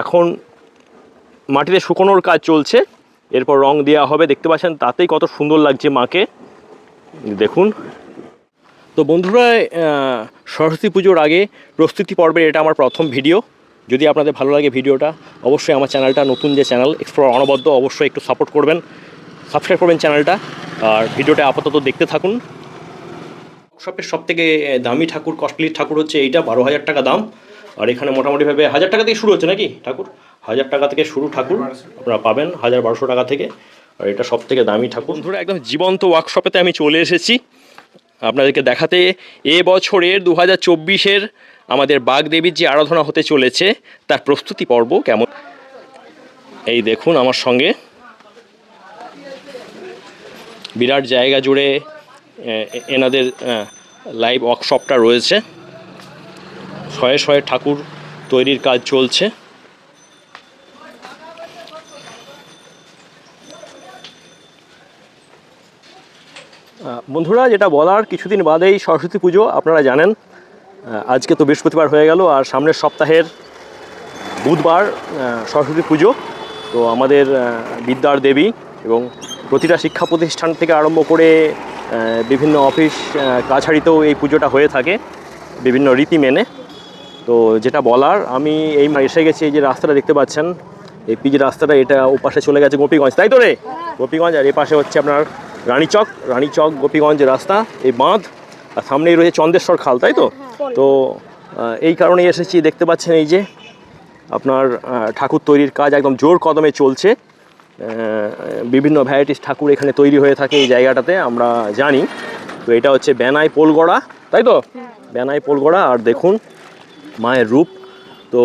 এখন মাটিতে শুকোনোর কাজ চলছে, এরপর রং দেওয়া হবে, দেখতে পাচ্ছেন তাতেই কত সুন্দর লাগছে মাকে। দেখুন। তো বন্ধুরা সরস্বতী পুজোর আগে প্রস্তুতি পর্বের এটা আমার প্রথম ভিডিও। যদি আপনাদের ভালো লাগে ভিডিওটা, অবশ্যই আমার চ্যানেলটা নতুন যে চ্যানেল এক্সপ্লোর অনবদ্য, অবশ্যই একটু সাপোর্ট করবেন। সাবস্ক্রাইব করবেন চ্যানেলটা। আর ভিডিওটা আপাতত দেখতে থাকুন। শপের সব থেকে দামি ঠাকুর কস্টলি ঠাকুর হচ্ছে এইটা, বারো হাজার টাকা দাম। আর এখানে মোটামুটিভাবে হাজার টাকা থেকে শুরু হচ্ছে নাকি, ঠাকুর? হাজার টাকা থেকে শুরু ঠাকুর, আপনারা পাবেন হাজার বারোশো টাকা থেকে। আর এটা সব থেকে দামি ঠাকুর। ধরে একদম জীবন্ত ওয়ার্কশপেতে আমি চলে এসেছি। আপনাদেরকে দেখাতে এ বছরের দু হাজার চব্বিশের আমাদের বাগদেবীর যে আরাধনা হতে চলেছে, তার প্রস্তুতি পর্ব কেমন? এই দেখুন আমার সঙ্গে। বিরাট জায়গা জুড়ে এনাদের লাইভ ওয়ার্কশপটা রয়েছে। শয়ে শয়ে ঠাকুর তৈরির কাজ চলছে। বন্ধুরা, যেটা বলার, কিছুদিন বাদেই সরস্বতী পুজো, আপনারা জানেন। আজকে তো বৃহস্পতিবার হয়ে গেল, আর সামনের সপ্তাহের বুধবার সরস্বতী পুজো। তো আমাদের বিদ্যার দেবী এবং প্রতিটা শিক্ষা প্রতিষ্ঠান থেকে আরম্ভ করে বিভিন্ন অফিস কাছাড়িতেও এই পুজোটা হয়ে থাকে, বিভিন্ন রীতি মেনে। তো যেটা বলার, আমি এই এসে গেছি এই যে রাস্তাটা দেখতে পাচ্ছেন। এই পিচ রাস্তাটা এটা ওপাশে চলে গেছে গোপীগঞ্জ, তাই তো রে? গোপীগঞ্জ, আর এ পাশে হচ্ছে আপনার রানীচক রানীচক, গোপীগঞ্জ রাস্তা, এই বাঁধ, আর সামনেই রয়েছে চন্দেশ্বর খাল, তাই তো? তো এই কারণেই এসেছি, দেখতে পাচ্ছেন এই যে আপনার ঠাকুর তৈরির কাজ একদম জোর কদমে চলছে। বিভিন্ন ভ্যারাইটিস ঠাকুর এখানে তৈরি হয়ে থাকে এই জায়গাটাতে, আমরা জানি। তো এটা হচ্ছে বেনাই পোলগড়া, তাই তো? বেনাই পোলগড়া, আর দেখুন মায়ের রূপ। তো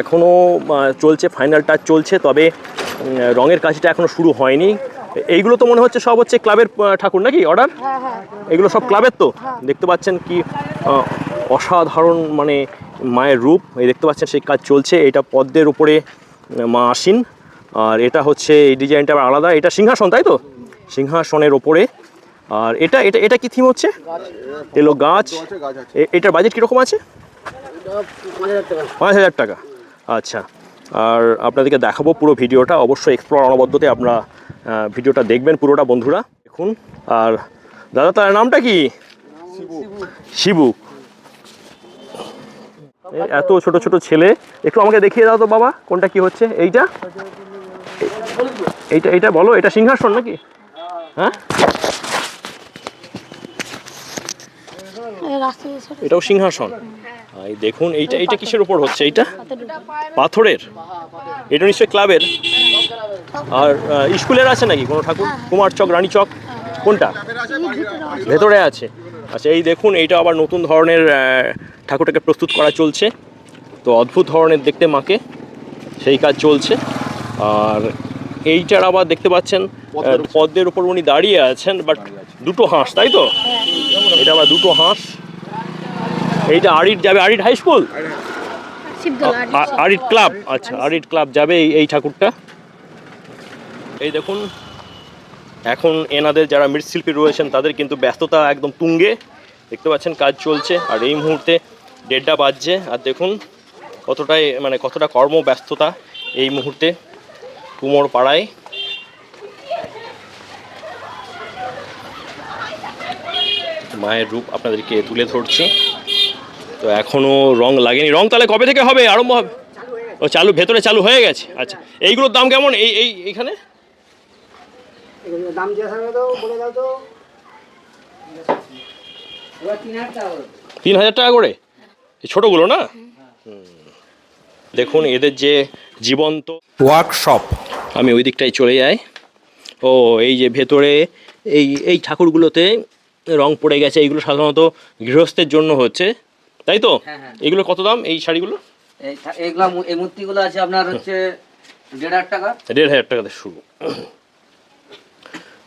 এখনও চলছে ফাইনাল টাচ চলছে তবে রঙের কাজটা এখনও শুরু হয়নি। এইগুলো তো মনে হচ্ছে সব হচ্ছে ক্লাবের ঠাকুর নাকি অর্ডার এগুলো সব ক্লাবের তো? দেখতে পাচ্ছেন কি অসাধারণ মানে মায়ের রূপ। এই দেখতে পাচ্ছেন সেই কাজ চলছে এটা পদ্মের উপরে মা আসীন। আর এটা হচ্ছে এই ডিজাইনটা আবার আলাদা। এটা সিংহাসন তাই তো? সিংহাসনের ওপরে আর এটা এটা এটা কি থিম হচ্ছে? এলো গাছ। এটার বাজেট কীরকম আছে? পাঁচ হাজার টাকা। আচ্ছা আর আপনাদেরকে দেখাবো পুরো ভিডিওটা। অবশ্যই এক্সপ্লোর অনবদ্যতে আপনারা ভিডিওটা দেখবেন পুরোটা বন্ধুরা। দেখুন, আর দাদা, তার নামটা কি? শিবু। এত ছোট ছোট ছেলে। একটু আমাকে দেখিয়ে দাও তো বাবা, কোনটা কি হচ্ছে? এইটা? এইটা এইটা বলো, এটা সিংহাসন নাকি? হ্যাঁ এই রাস্তা দিয়ে ছোট এটাও সিংহাসন। এই দেখুন এইটা এইটা কিসের উপর হচ্ছে? এইটা? পাথরের? এটা নিশ্চয়ই ক্লাবের? আর স্কুলের আছে নাকি কোনো ঠাকুর? কুমার চক রানী চক? কোনটা? ভেতরে আছে। আচ্ছা এই দেখুন এইটা আবার নতুন ধরনের ঠাকুরটাকে প্রস্তুত করা চলছে। তো অদ্ভুত ধরনের দেখতে মাকে। সেই কাজ চলছে। আর এইটার আবার দেখতে পাচ্ছেন পদ্মের উপর। উনি দাঁড়িয়ে আছেন বাট দুটো হাঁস তাই তো? এটা আবার দুটো হাঁস। এইটা আরিট যাবে আরিট হাই স্কুল আরিট ক্লাব আচ্ছা আরিট ক্লাব যাবে এই এই ঠাকুরটা। এই দেখুন এখন এনাদের যারা মৃৎশিল্পী রয়েছেন তাদের কিন্তু ব্যস্ততা একদম তুঙ্গে। দেখতে পাচ্ছেন কাজ চলছে আর এই মুহূর্তে দেড়টা বাজছে আর দেখুন কতটাই মানে কতটা কর্মব্যস্ততা এই মুহূর্তে কুমোর পাড়ায় মায়ের রূপ আপনাদেরকে তুলে ধরছি। তো এখনও রং লাগেনি। রং তাহলে কবে থেকে হবে? আরম্ভ হবে? ও চালু ভেতরে চালু হয়ে গেছে। আচ্ছা এইগুলোর দাম কেমন? এই এই এইখানে? দাম দাও বলে দাও তো। তিন হাজার টাকা করে। এই ছোটোগুলো না? দেখুন এদের যে জীবন্ত ওয়ার্কশপ আমি ওই দিকটায় চলে যাই। ও এই যে ভেতরে এই এই ঠাকুরগুলোতে রং পড়ে গেছে। এইগুলো সাধারণত গৃহস্থের জন্য হচ্ছে। তাই তো? হ্যাঁ, হ্যাঁ। এগুলো কত দাম এই শাড়িগুলো? এই থা- এইগুলা এই মূর্তিগুলো আছে আপনার হচ্ছে দেড় হাজার টাকা। দেড় হাজার টাকাতে শুরু।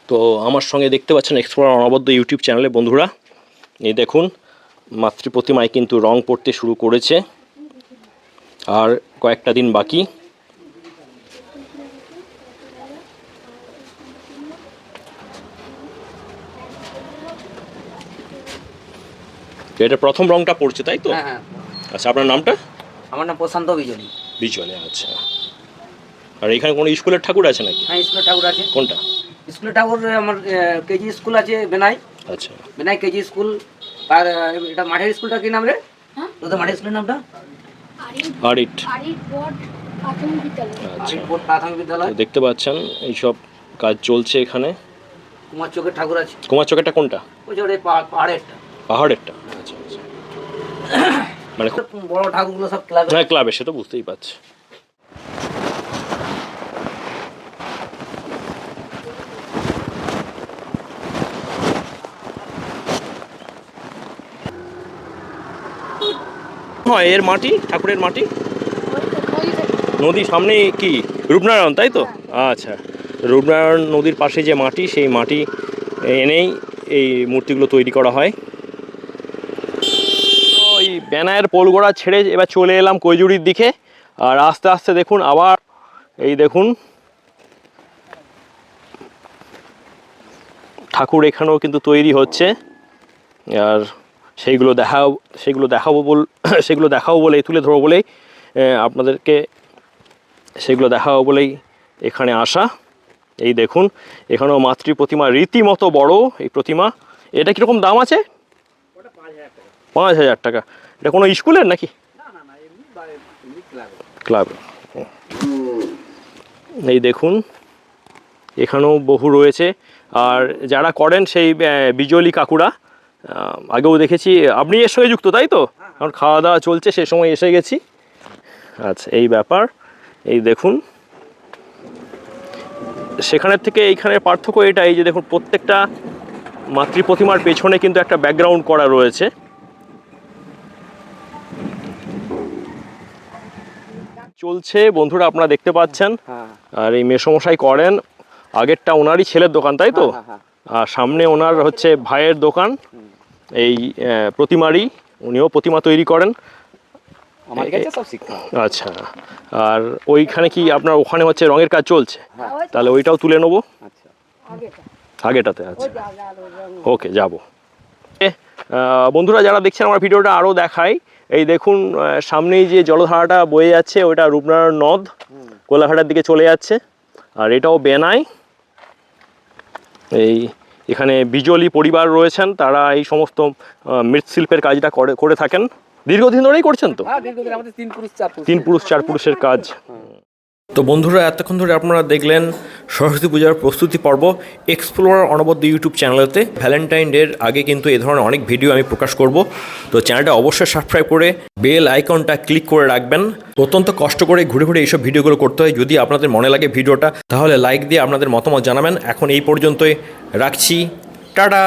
তো আমার সঙ্গে দেখতে পাচ্ছেন এক্সপ্লোর অনবদ্য ইউটিউব চ্যানেলে বন্ধুরা। এই দেখুন মাতৃ প্রতিমায় কিন্তু রং পড়তে শুরু করেছে। আর কয়েকটা দিন বাকি। এটা প্রথম রংটা পড়ছে তাই তো? হ্যাঁ হ্যাঁ। আচ্ছা আপনার নামটা? আমার নাম প্রশান্ত বিজলি। বিচলে আচ্ছা। আর এখানে কোনো স্কুলের ঠাকুর আছে নাকি? হ্যাঁ স্কুলের ঠাকুর আছে। কোনটা? স্কুলের ঠাকুর আমার কেজি স্কুল আছে বেনাই। আচ্ছা। বেনাই কেজি স্কুল। আর এটা মাঠের স্কুলটা কি নাম রে? হ্যাঁ? তোদের মাঠের স্কুলের নামটা? আরিট আচ্ছা। আরিফপুর প্রাথমিক তো দেখতে পাচ্ছেন এইসব কাজ চলছে এখানে। কুমার চোখের ঠাকুর আছে। কুমার চকেরটা কোনটা? ওই যে পাহাড়েরটা। পাহাড়েরটা। মানে বড় ঠাকুরগুলো সব ক্লাবে হ্যাঁ ক্লাবে সে তো বুঝতেই পারছি। হয়, এর মাটি, ঠাকুরের মাটি? নদী সামনে কি? রূপনারায়ণ, তাই তো? আচ্ছা রূপনারায়ণ নদীর পাশে যে মাটি, সেই মাটি এনেই এই মূর্তিগুলো তৈরি করা হয়। ব্যানায়ের পোলগোড়া ছেড়ে এবার চলে এলাম কৈজুরির দিকে। আর আস্তে আস্তে দেখুন আবার এই দেখুন ঠাকুর এখানেও কিন্তু তৈরি হচ্ছে। আর সেইগুলো দেখাও সেগুলো দেখাবো বল সেগুলো দেখাবো বলেই তুলে ধরবো বলেই আপনাদেরকে সেগুলো দেখাবো বলেই এখানে আসা। এই দেখুন এখানেও মাতৃ প্রতিমা রীতিমতো বড় এই প্রতিমা। এটা কীরকম দাম আছে? পাঁচ হাজার টাকা। এটা কোনো স্কুলের নাকি? ক্লাব। এই দেখুন এখানেও বহু রয়েছে। আর যারা করেন সেই বিজলি কাকুরা আগেও দেখেছি আপনি এর সঙ্গে যুক্ত তাই তো? কারণ খাওয়া দাওয়া চলছে সে সময় এসে গেছি। আচ্ছা এই ব্যাপার। এই দেখুন সেখানের থেকে এইখানের পার্থক্য এটাই যে দেখুন প্রত্যেকটা মাতৃ প্রতিমার পেছনে কিন্তু একটা ব্যাকগ্রাউন্ড করা রয়েছে। চলছে। বন্ধুরা আপনারা দেখতে পাচ্ছেন। হ্যাঁ আর এই মেসমশাই করেন আগেরটা ওনারই ছেলের দোকান তাই তো? হ্যাঁ, হ্যাঁ, আর সামনে ওনার হচ্ছে ভাইয়ের দোকান। এই প্রতিমারই উনিও প্রতিমা তৈরি করেন। আমার কাছে সব শিক্ষা। আচ্ছা। আর ওইখানে কি আপনার ওখানে হচ্ছে রঙের কাজ চলছে? তাহলে ওইটাও তুলে নেব? আচ্ছা। আগেটাতে আচ্ছা। ওকে যাব। বন্ধুরা যারা দেখছেন আমার ভিডিওটা আরও দেখাই এই দেখুন সামনেই যে জলধারাটা বয়ে যাচ্ছে ওইটা রূপনারায়ণ নদ কোলাঘাটার দিকে চলে যাচ্ছে। আর এটাও বেনাই। এই এখানে বিজলি পরিবার রয়েছেন তারা এই সমস্ত মৃৎশিল্পের কাজটা করে করে থাকেন। দীর্ঘদিন ধরেই করছেন তো? হ্যাঁ তিন পুরুষ চার পুরুষের কাজ। তো বন্ধুরা, এতক্ষণ ধরে আপনারা দেখলেন সরস্বতী পূজার প্রস্তুতি পর্ব এক্সপ্লোরার অনবদ্য ইউটিউব চ্যানেলেতে। ভ্যালেন্টাইন ডের আগে কিন্তু এ ধরনের অনেক ভিডিও আমি প্রকাশ করব। তো চ্যানেলটা অবশ্যই সাবস্ক্রাইব করে বেল আইকনটা ক্লিক করে রাখবেন। অত্যন্ত কষ্ট করে ঘুরে ঘুরে এইসব ভিডিওগুলো করতে হয়। যদি আপনাদের মনে লাগে ভিডিওটা, তাহলে লাইক দিয়ে আপনাদের মতামত জানাবেন। এখন এই পর্যন্তই। রাখছি। টাটা!